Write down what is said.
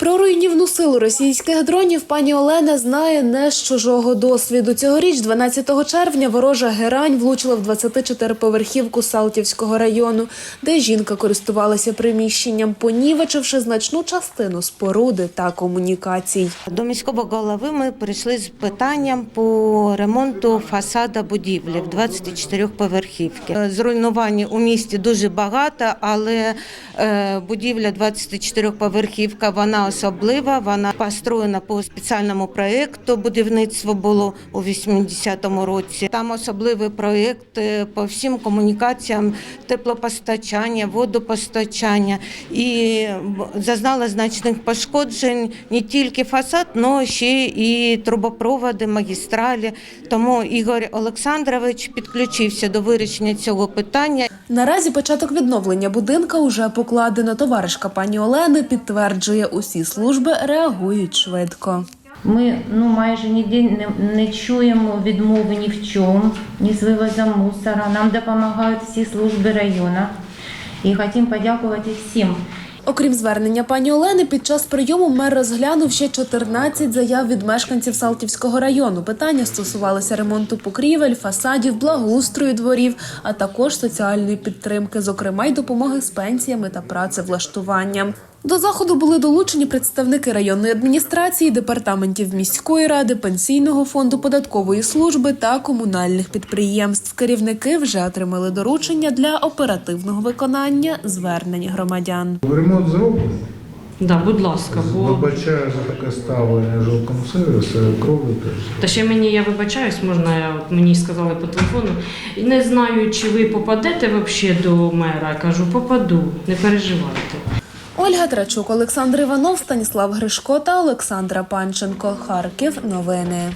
Про руйнівну силу російських дронів пані Олена знає не з чужого досвіду. Цьогоріч, 12 червня, ворожа герань влучила в 24-поверхівку Салтівського району, де жінка користувалася приміщенням, понівечивши значну частину споруди та комунікацій. До міського голови ми прийшли з питанням по ремонту фасада будівлі в 24 поверхівки. Е, Зруйнувань у місті дуже багато, але е, будівля 24 поверхівка вона особлива. Вона построєна по спеціальному проєкту. Будівництво було у 80-му році. Там особливий проєкт е, по всім комунікаціям, теплопостачання, водопостачання і зазнала значних пошкоджень не тільки фасад, але ще і трубопроводи, магістралі. Тому Ігор Олександрович підключився до вирішення цього питання. Наразі початок відновлення будинка уже покладено. Товаришка пані Олени підтверджує, усі служби реагують швидко. Ми ну майже ніде не, не чуємо відмови ні в чому, ні з вивозом мусора. Нам допомагають всі служби району. І хотім подякувати всім. Окрім звернення пані Олени, під час прийому мер розглянув ще 14 заяв від мешканців Салтівського району. Питання стосувалися ремонту покрівель, фасадів, благоустрою дворів, а також соціальної підтримки, зокрема й допомоги з пенсіями та працевлаштуванням. До заходу були долучені представники районної адміністрації, департаментів міської ради, пенсійного фонду, податкової служби та комунальних підприємств. Керівники вже отримали доручення для оперативного виконання звернень громадян. Ремонт зроблений. Да, будь ласка, бо Вибачаю за таке ставлення жовтому сервісу, крові теж. та ще мені я вибачаюсь, можна я- от мені сказали по телефону. І Не знаю, чи ви попадете взагалі до мера. Я кажу, попаду, не переживайте. Ольга Трачук, Олександр Іванов, Станіслав Гришко та Олександра Панченко. Харків. Новини.